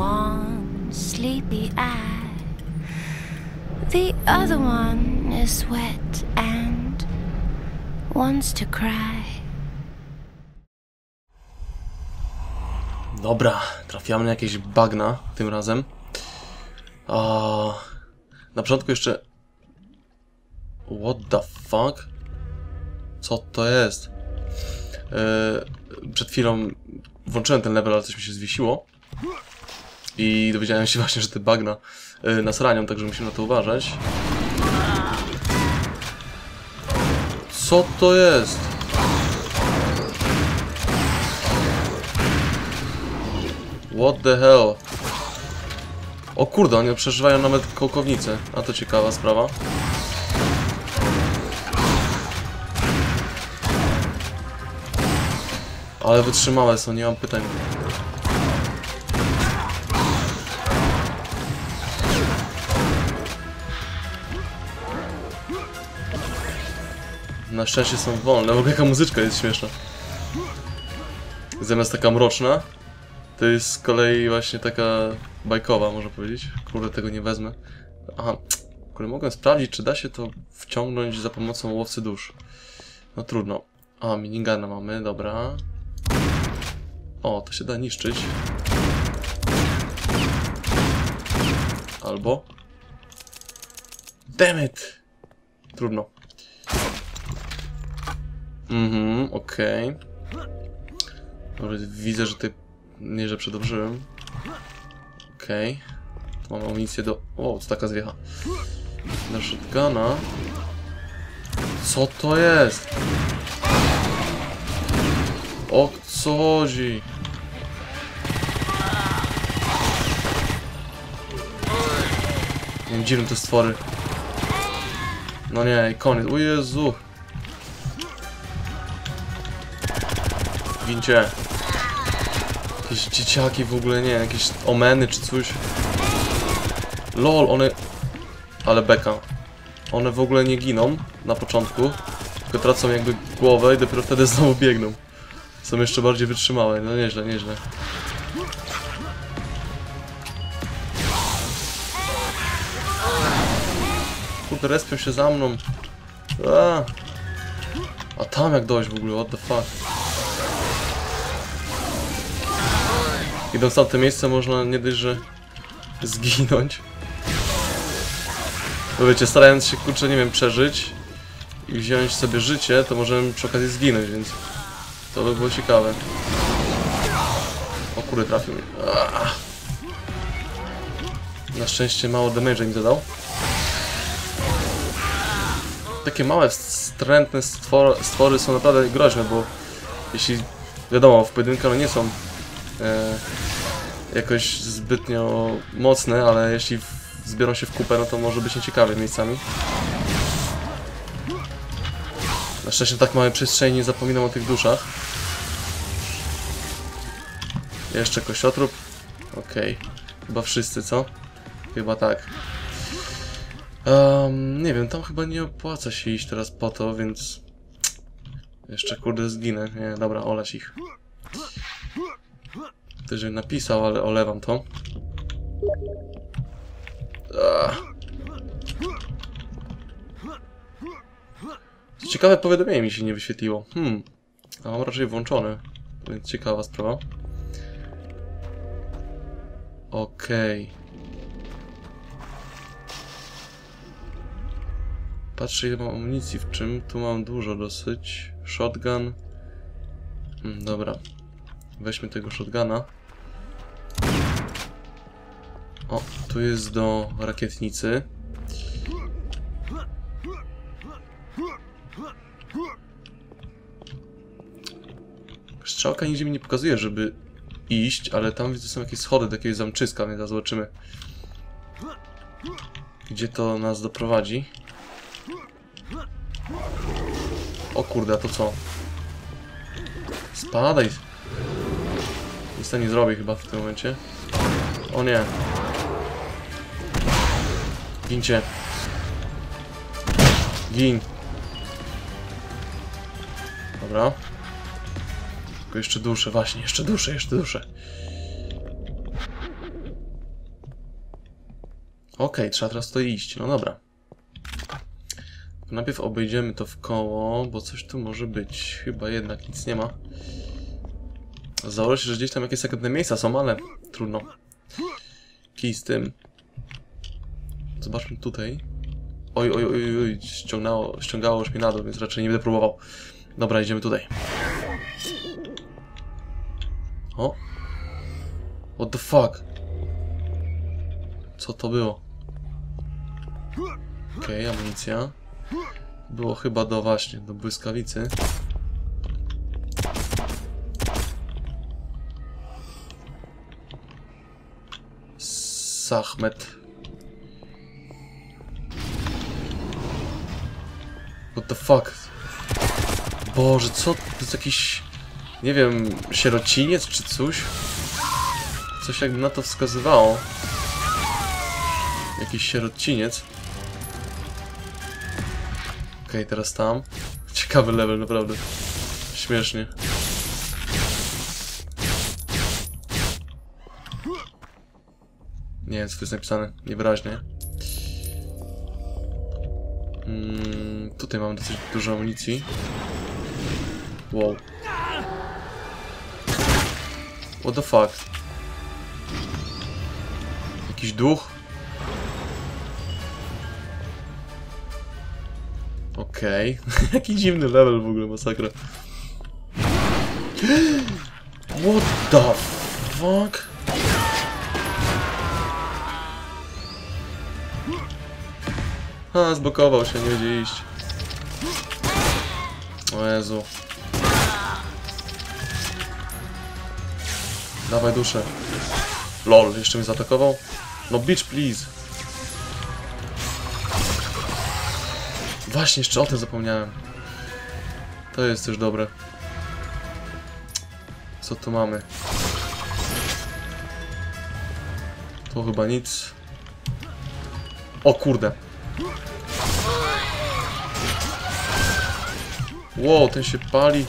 one sleepy eye. The other one is wet and wants to cry. Dobra, trafiamy na jakieś bagna tym razem. A, na początku jeszcze... What the fuck? Co to jest? E, przed chwilą włączyłem ten level, ale coś mi się zwiesiło. I dowiedziałem się właśnie, że te bagna e, nas ranią, także musimy na to uważać. Co to jest? What the hell? O kurde, oni przeżywają nawet kołkownicę. A to ciekawa sprawa. Ale wytrzymałe są, nie mam pytań. Na szczęście są wolne. W ogóle jaka muzyczka jest śmieszna. Zamiast taka mroczna, to jest z kolei właśnie taka bajkowa, można powiedzieć. Kurde, tego nie wezmę. Aha, kurde, mogłem sprawdzić, czy da się to wciągnąć za pomocą łowcy dusz. No trudno. A, minigana mamy, dobra. O, to się da niszczyć. Albo... Damn it! Trudno. Mhm, okej. Dobra, widzę, że ty nieźle przedobrzyłem. Okej. Tu mam amunicję do... O, co taka zwiecha. Na shotguna. Co to jest? O co chodzi? Nie wiem, dziwne te stwory. No nie, koniec. O Jezu. Gincie. Jakieś dzieciaki w ogóle, nie jakieś omeny czy coś. LOL, one... Ale beka. One w ogóle nie giną na początku, tylko tracą jakby głowę i dopiero wtedy znowu biegną. Są jeszcze bardziej wytrzymałe, no nieźle, nieźle. Kurde, respią się za mną. A, A tam jak dojść w ogóle, what the fuck. Idąc w tamte miejsce można nie dość, że zginąć. Bo wiecie, starając się, kurczę, nie wiem, przeżyć i wziąć sobie życie, to możemy przy okazji zginąć, więc to by było ciekawe. O kurde, trafił. Aaa. Na szczęście mało damage mi zadał. Takie małe, wstrętne stwory, są naprawdę groźne, bo jeśli, wiadomo, w pojedynkę one nie są jakoś zbytnio mocne, ale jeśli zbiorą się w kupę, no to może być nieciekawie miejscami. Na szczęście tak małe przestrzeni nie zapominam o tych duszach. Jeszcze kościotrup. Okej. Okay. Chyba wszyscy, co? Chyba tak. Um, nie wiem, tam chyba nie opłaca się iść teraz po to, więc... Jeszcze kurde zginę. Nie, dobra, olać ich. Bym napisał, ale olewam to. Ciekawe powiadomienie mi się nie wyświetliło. Hmm. A mam raczej włączone. Więc ciekawa sprawa. Okej. Okay. Patrzę ile mam amunicji w czym. Tu mam dużo dosyć. Shotgun. Hmm, dobra. Weźmy tego shotguna. O, tu jest do rakietnicy. Strzałka nigdzie mi nie pokazuje, żeby iść, ale tam widzę są jakieś schody do jakiegoś zamczyska, więc zobaczymy. Gdzie to nas doprowadzi. O kurde, a to co? Spadaj! Nic to nie zrobi chyba w tym momencie. O nie. Gincie. Gin. Dobra. Tylko jeszcze duszę, właśnie, jeszcze duszę, jeszcze duszę. Okej, trzeba teraz to iść. No dobra. Najpierw obejdziemy to w koło, bo coś tu może być. Chyba jednak nic nie ma. Założę się, że gdzieś tam jakieś sekretne miejsca są, ale trudno. Kij z tym. Zobaczmy tutaj. Oj, oj, oj, oj, ściągnęło, ściągało już mnie na dół, więc raczej nie będę próbował. Dobra, idziemy tutaj. O! What the fuck? Co to było? Okej, okay, amunicja. Było chyba do właśnie, do błyskawicy. Sachmet. What the fuck? Boże, co? To jest jakiś... Nie wiem, sierociniec czy coś? Coś jakby na to wskazywało. Jakiś sierociniec. Okej, okay, teraz tam. Ciekawy level, naprawdę. Śmiesznie. Nie wiem, co tu jest napisane. Niewyraźnie. Mm, tutaj mamy dosyć dużo amunicji. Wow. What the fuck? Jakiś duch? Okej. Okay. Jaki dziwny level w ogóle, masakra. What the fuck? A, zblokował się, nie będzie iść. O Jezu. Dawaj duszę. LOL, jeszcze mnie zaatakował? No bitch, please. Właśnie, jeszcze o tym zapomniałem. To jest też dobre. Co tu mamy? To chyba nic. O kurde. Wow, ten się pali.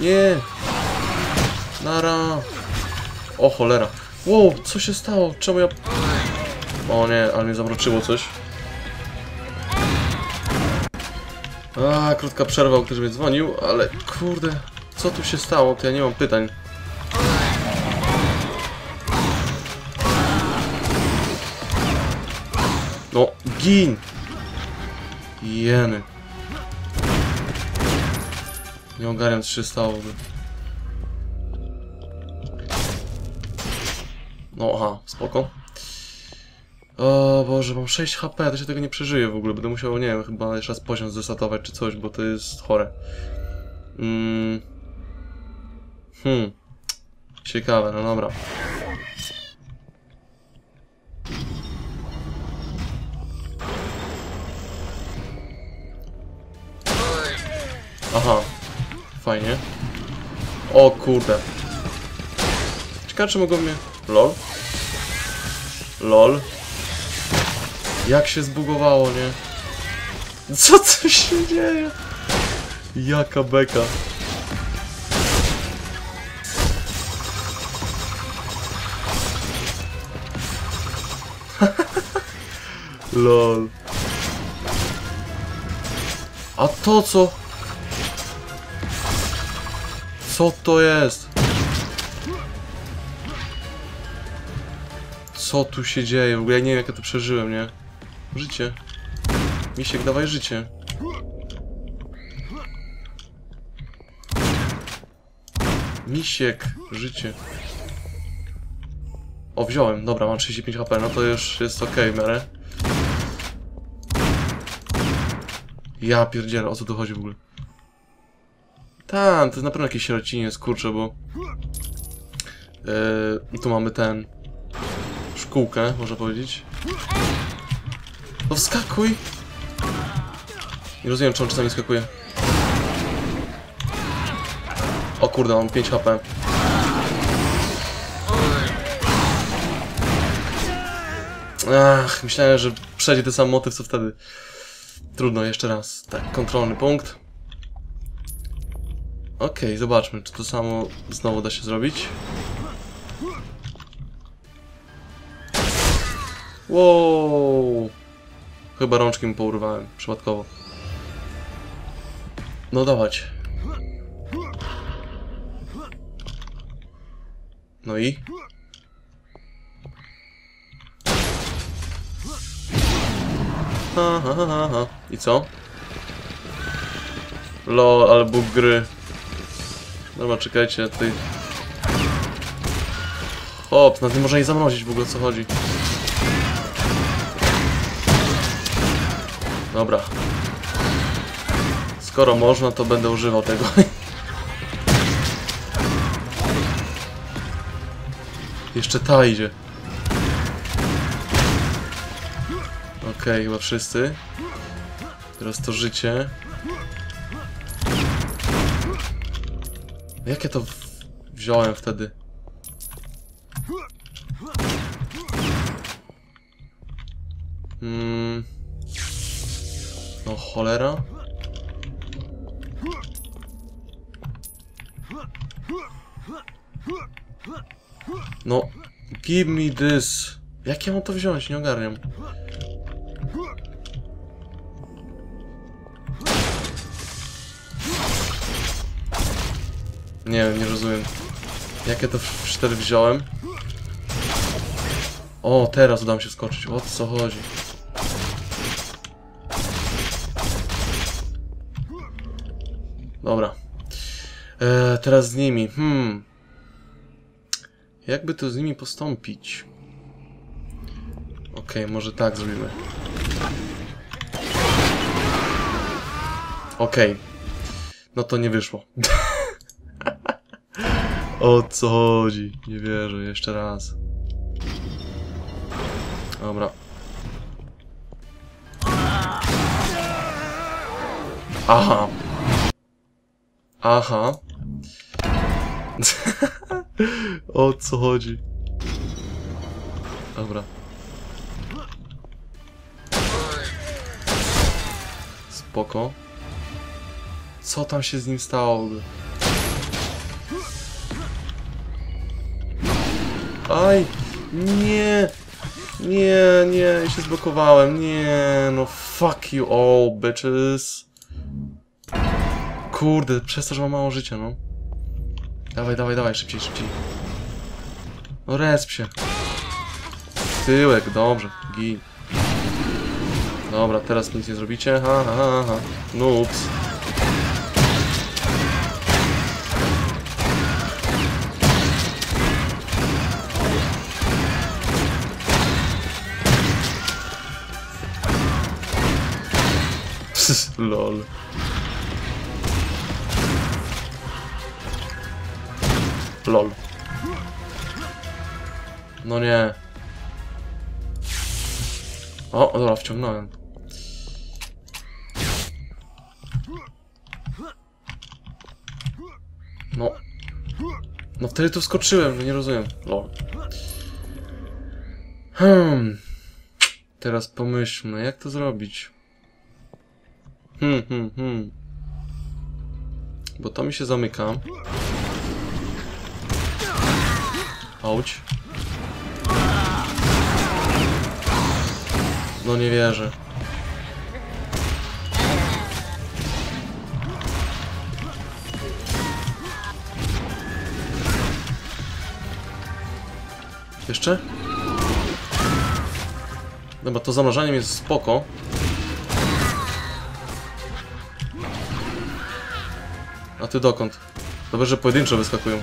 Nie. Nara. O cholera. Wow, co się stało? Czemu ja... O nie, ale mnie zamroczyło coś. A, krótka przerwa, o której dzwonił, ale kurde, co tu się stało? To ja nie mam pytań. Gin! Jeny. Nie ogarniam, co się. No, aha, spoko. O Boże, mam 6 HP, to się tego nie przeżyję w ogóle. Będę musiał, nie wiem, chyba jeszcze raz poziom zesatować czy coś, bo to jest chore. Mm. Hmm. Ciekawe, no dobra. Aha. Fajnie. O kurde. Ciekawe, czy mogą mnie... LOL? LOL? Jak się zbugowało, nie? Co tu się dzieje? Jaka beka. LOL. A to co? Co to jest? Co tu się dzieje? W ogóle ja nie wiem jak ja to przeżyłem, nie? Życie. Misiek, dawaj życie. Misiek, życie. O, wziąłem. Dobra, mam 35 HP, no to już jest ok w miarę. Ja pierdzielę, o co tu chodzi w ogóle? Tam, to jest na pewno jakieś sierocinie, skurcze, bo... Yy, tu mamy ten... Szkółkę, można powiedzieć. No wskakuj! Nie rozumiem, czy on czasami skakuje. O kurde, mam 5 HP. Ach, myślałem, że przejdzie ten sam motyw, co wtedy. Trudno, jeszcze raz. Tak, kontrolny punkt. Okej, okay, zobaczmy, czy to samo znowu da się zrobić. Wow. Chyba rączki mu pourwałem, przypadkowo. No dawać. No i? Ha, ha, ha, ha. I co? Lol, ale bóg gry. Dobra, czekajcie, ty... Hop, nawet nie można jej zamrozić w ogóle, co chodzi. Dobra. Skoro można, to będę używał tego. Jeszcze ta idzie. Okej, chyba wszyscy. Teraz to życie. Jak ja to wziąłem wtedy? Hmm. No cholera. No, give me this. Jak ja mam to wziąć? Nie ogarniam. Nie nie rozumiem. Jak ja to wtedy wziąłem? O, teraz uda mi się skoczyć. O co chodzi? Dobra. E, teraz z nimi. Hmm. Jakby to z nimi postąpić? Okej, może tak zrobimy. Okej. No to nie wyszło. o co chodzi? Nie wierzę, jeszcze raz. Dobra. Aha. Aha. o co chodzi? Dobra. Spoko. Co tam się z nim stało? Aj! Nie! Nie, nie, się zblokowałem. Nie, no fuck you all, bitches. Kurde, przez to, że mam mało życia, no. Dawaj, dawaj, dawaj, szybciej, szybciej. No resp się. Tyłek, dobrze, gin. Dobra, teraz nic nie zrobicie. Ha, ha, ha, ha. Noobs. Lol. Lol. No nie. O, dobra, wciągnąłem. No. No wtedy tu wskoczyłem, no nie rozumiem. Lol. Hmm. Teraz pomyślmy, jak to zrobić. Hmm, hmm, hmm. Bo to mi się zamyka. Auć. No nie wierzę. Jeszcze? Dobra, to zamrażaniem jest spoko. A ty dokąd? Dobrze, że pojedynczo wyskakują.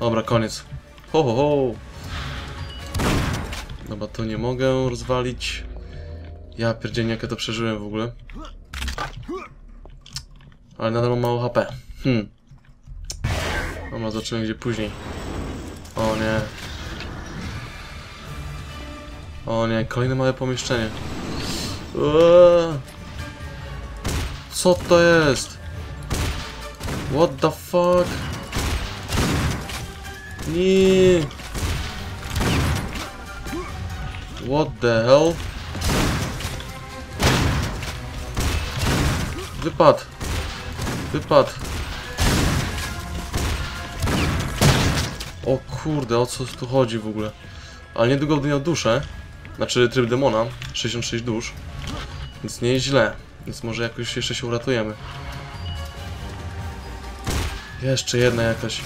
Dobra, koniec. Ho, ho, ho. Dobra, to nie mogę rozwalić. Ja pierdzielnie, jak ja to przeżyłem w ogóle. Ale nadal mam mało HP. Hmm. Dobra, zobaczymy gdzie później. O nie. O nie, kolejne małe pomieszczenie. Eee. Co to jest? What the fuck? Nie. What the hell? Wypad. Wypad. O kurde, o co tu chodzi w ogóle? Ale niedługo będę miał duszę. Znaczy tryb demona. 66 dusz. Więc nie jest źle. Więc może jakoś jeszcze się uratujemy. Jeszcze jedna jakaś.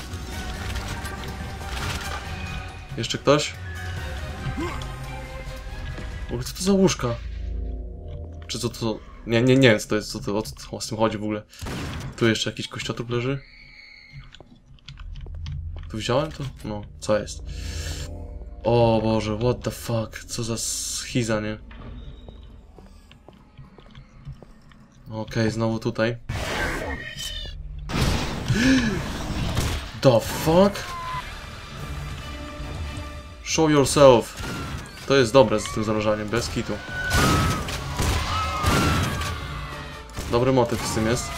Jeszcze ktoś? Ogóle co to za łóżka? Czy co to... Nie, nie, nie co to jest, co to, o co z tym chodzi w ogóle. Tu jeszcze jakiś kościotrup leży? Tu wziąłem to? No, co jest? O Boże, what the fuck, co za schiza, nie? Okej, znowu tutaj. The fuck? Show yourself. To jest dobre z tym zamrażaniem, bez kitu. Dobry motyw z tym jest.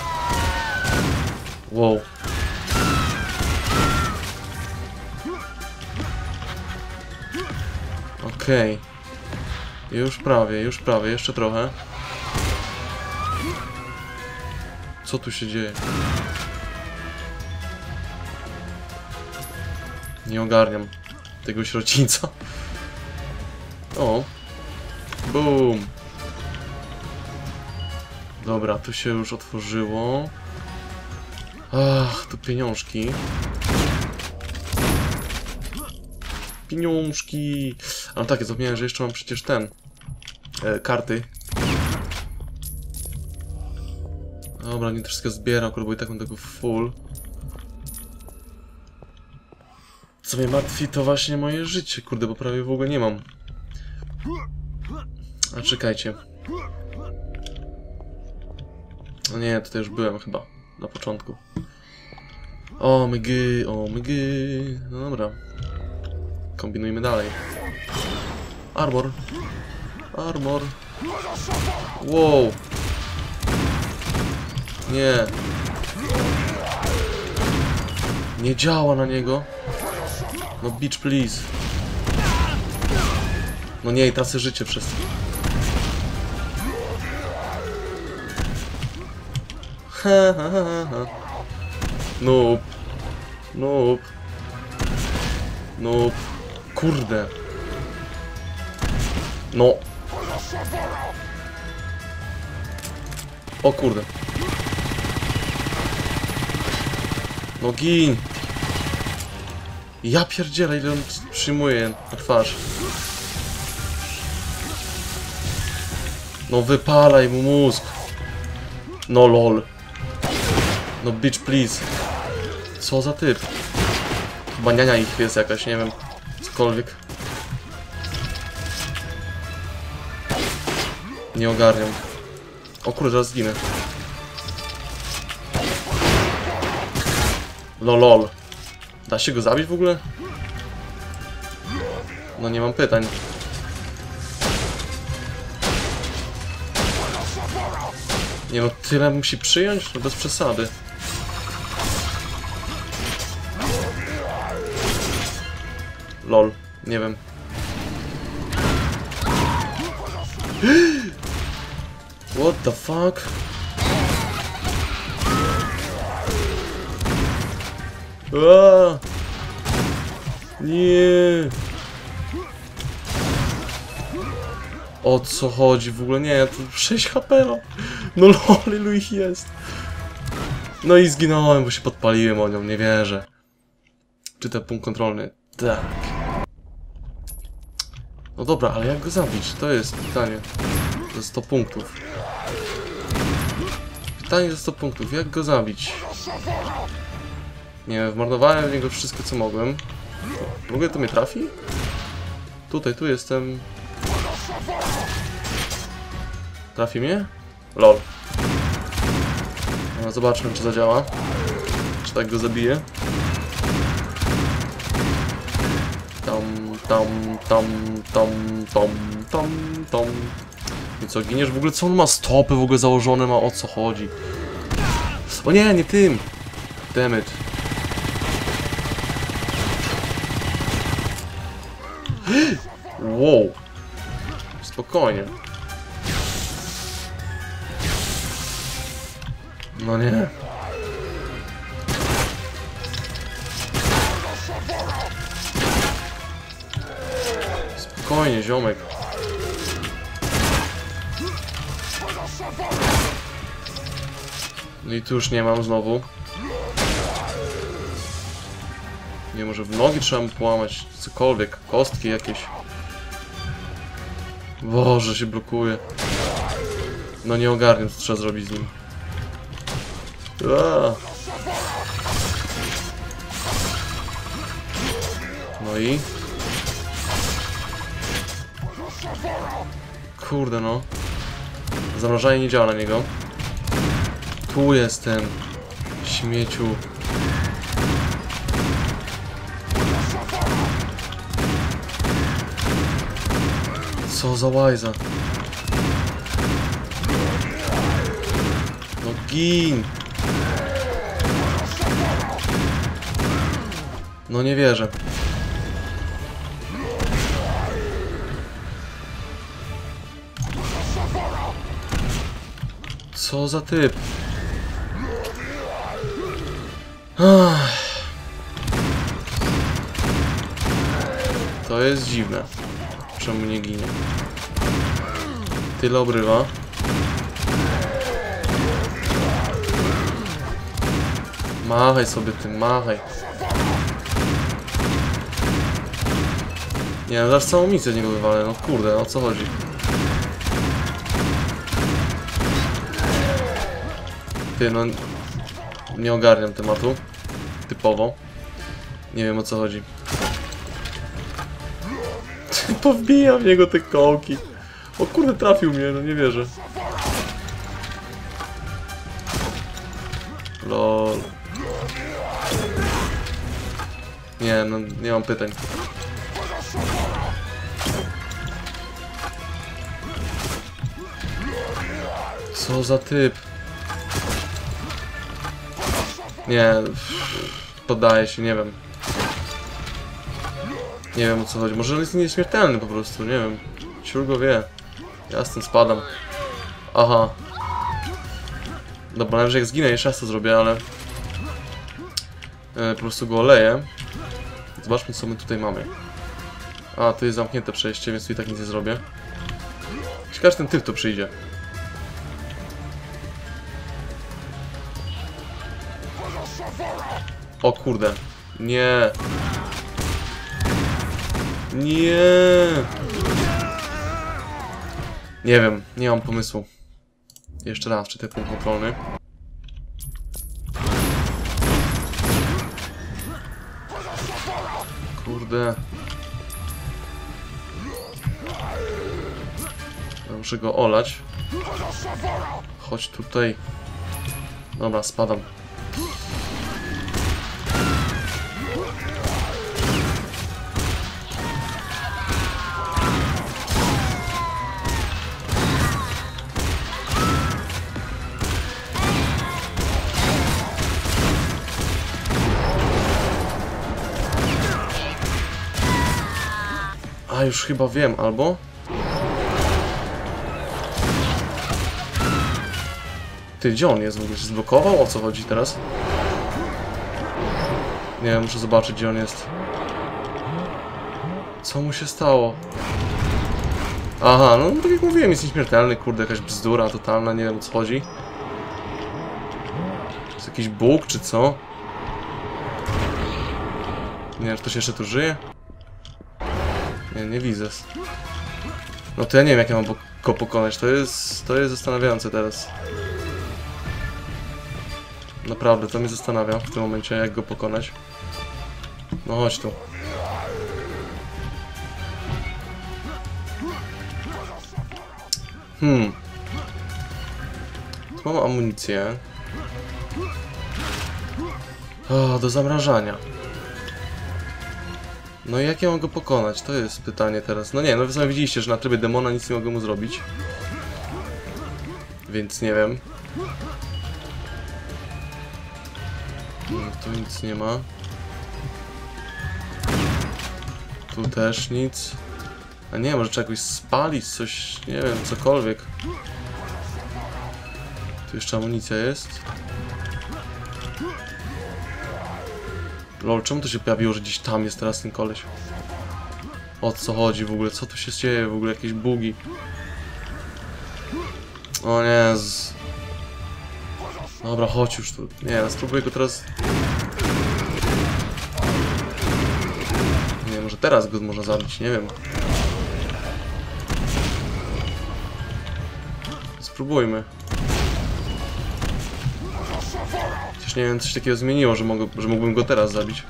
Wow. Okej. Już prawie, już prawie, jeszcze trochę. Co tu się dzieje? Nie ogarniam tego sierocińca. O. Boom. Dobra, tu się już otworzyło. Ach, tu pieniążki. Pieniążki. Ale tak, zapomniałem, że jeszcze mam przecież ten. E, karty. Dobra, nie troszkę zbieram, bo i tak mam tego full. Co mnie martwi, to właśnie moje życie, kurde, bo prawie w ogóle nie mam. A czekajcie. No nie, tutaj już byłem chyba, na początku. O mygy, o mygy. No dobra. Kombinujmy dalej. Armor. Armor. Wow. Nie. Nie działa na niego. No bitch please. No nie, i tracę życie przez ha, ha, ha. Noob. Noob. Noob. Kurde. No. O kurde. No gin. Ja pierdzielę, ile on przyjmuje na twarz. No wypalaj mu mózg. No lol. No bitch please. Co za typ? Chyba niania ich jest jakaś, nie wiem. Cokolwiek. Nie ogarniam. O kurde, zaraz zginę. Lolol. Da się go zabić w ogóle? No nie mam pytań. Nie no, tyle musi przyjąć? No bez przesady. Lol, nie wiem. What the fuck? Aaa! Nie. O co chodzi w ogóle? Nie, to 6 HP. No, no lol, ilu ich jest. No i zginąłem, bo się podpaliłem o nią, nie wierzę. Czy ten punkt kontrolny? Tak. No dobra, ale jak go zabić? To jest pytanie. Za 100 punktów. Pytanie za 100 punktów, jak go zabić? Nie, wmarnowałem w niego wszystko co mogłem. W ogóle to mnie trafi? Tutaj, tu jestem. Trafi mnie? Lol. No, zobaczmy czy zadziała. Czy tak go zabije. Tam, tam, tam, tam, tam, tam, tam. I co, giniesz w ogóle? Co on ma stopy w ogóle założone? Ma o co chodzi? O nie, nie tym! Dammit. wow. Spokojnie. No nie. Spokojnie, ziomek. No i tu już nie mam znowu. Nie, może w nogi trzeba mu połamać, cokolwiek, kostki jakieś. Boże, się blokuje. No nie ogarniam, co trzeba zrobić z nim. No i? Kurde no. Zamrażanie nie działa na niego. Tu jestem. Śmieciu. Co za łajza. No gin. No nie wierzę. Co za typ? To jest dziwne. Czemu nie ginie? Tyle obrywa. Machaj sobie tym, machaj. Nie, no zaraz całą misję z niego wywalę, no kurde, o co chodzi? Ty, no... Nie ogarniam tematu. Typowo. Nie wiem o co chodzi. Powbija w niego te kołki. O kurde, trafił mnie, no nie wierzę. Lol. Nie, no nie mam pytań. Co za typ? Nie, poddaję się, nie wiem. Nie wiem o co chodzi. Może on jest nieśmiertelny po prostu, nie wiem. Ciur go wie. Ja z tym spadam. Aha. Dobra, najwyżej jak zginę, jeszcze raz to zrobię, ale... E, po prostu go oleję. Zobaczmy co my tutaj mamy. A, tu jest zamknięte przejście, więc tu i tak nic nie zrobię. Ciekawe, ten typ tu przyjdzie. O kurde. Nie. Nie. Nie wiem, nie mam pomysłu. Jeszcze raz, czy ten punkt kontrolny. Kurde. Muszę go olać. Chodź tutaj. Dobra, spadam. Już chyba wiem, albo? Ty, gdzie on jest w ogóle? Się zblokował? O co chodzi teraz? Nie muszę zobaczyć, gdzie on jest. Co mu się stało? Aha, no tak jak mówiłem, jest nieśmiertelny, kurde, jakaś bzdura totalna, nie wiem o co chodzi. Jest jakiś bóg, czy co? Nie wiem, ktoś jeszcze tu żyje? Nie, nie widzę. No to ja nie wiem, jak ja mam go pokonać. To jest, to jest zastanawiające teraz. Naprawdę, to mnie zastanawia w tym momencie, jak go pokonać. No chodź tu. Hmm. Tu mam amunicję. O, do zamrażania. No i jak ja mam go pokonać? To jest pytanie teraz. No nie, no wy sami widzieliście, że na trybie demona nic nie mogę mu zrobić. Więc nie wiem. No, tu nic nie ma. Tu też nic. A nie, może trzeba jakoś spalić coś, nie wiem, cokolwiek. Tu jeszcze amunicja jest. Lol, czemu to się pojawiło, że gdzieś tam jest teraz ten koleś? O co chodzi w ogóle? Co tu się dzieje? W ogóle jakieś bugi. O nie. Z... Dobra, chodź już tu. Nie, no, spróbuję go teraz... Nie, może teraz go można zabić, nie wiem. Spróbujmy. Chociaż nie wiem, coś takiego zmieniło, że, mogę, że mógłbym go teraz zabić.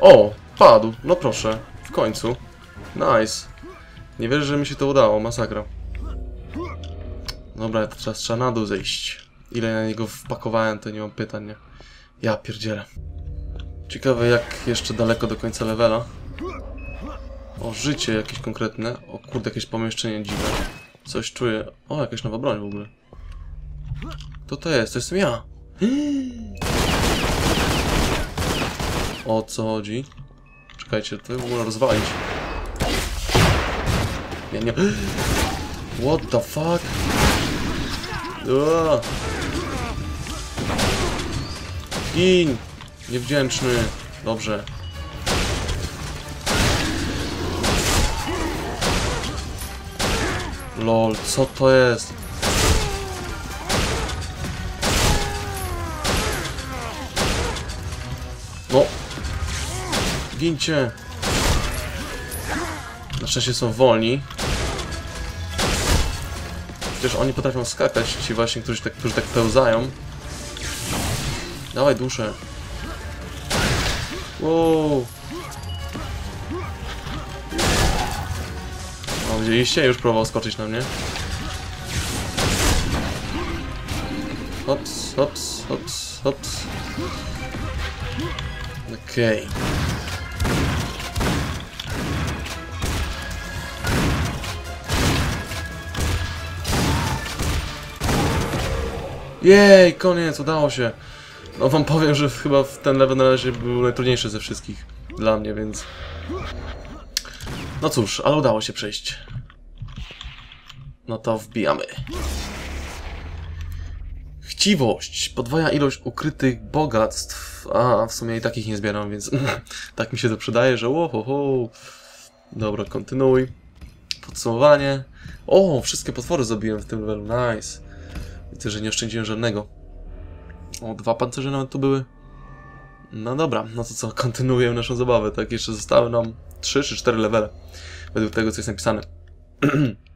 O! Padł! No proszę. W końcu. Nice. Nie wierzę, że mi się to udało. Masakra. Dobra, to teraz trzeba na dół zejść. Ile na niego wpakowałem, to nie mam pytań, nie? Ja pierdzielę. Ciekawe, jak jeszcze daleko do końca levela. O, życie jakieś konkretne. O kurde, jakieś pomieszczenie dziwne. Coś czuję. O, jakaś nowa broń w ogóle. To to jest, to jestem ja. O co chodzi? Czekajcie, to w ogóle rozwalić. Nie, nie. What the fuck? Gin! Niewdzięczny. Dobrze. Lol, co to jest? No. Gincie. Na szczęście są wolni. Przecież oni potrafią skakać, ci właśnie, którzy tak, którzy tak pełzają. Dawaj duszę. Wow. Widzieliście? Już próbował skoczyć na mnie. Hops, hops, hops, hops. Okej. Jej, koniec, udało się. No wam powiem, że chyba w ten level na razie był najtrudniejszy ze wszystkich dla mnie, więc... No cóż, ale udało się przejść. No to wbijamy. Chciwość. Podwaja ilość ukrytych bogactw. A, w sumie i takich nie zbieram, więc tak mi się to przydaje, że łohoho. Dobra, kontynuuj. Podsumowanie. O, wszystkie potwory zabiłem w tym levelu, nice. Widzę, że nie oszczędziłem żadnego. O, dwa pancerze nawet tu były. No dobra, no to co, kontynuujemy naszą zabawę, tak? Jeszcze zostały nam 3 czy 4 levele. Według tego, co jest napisane.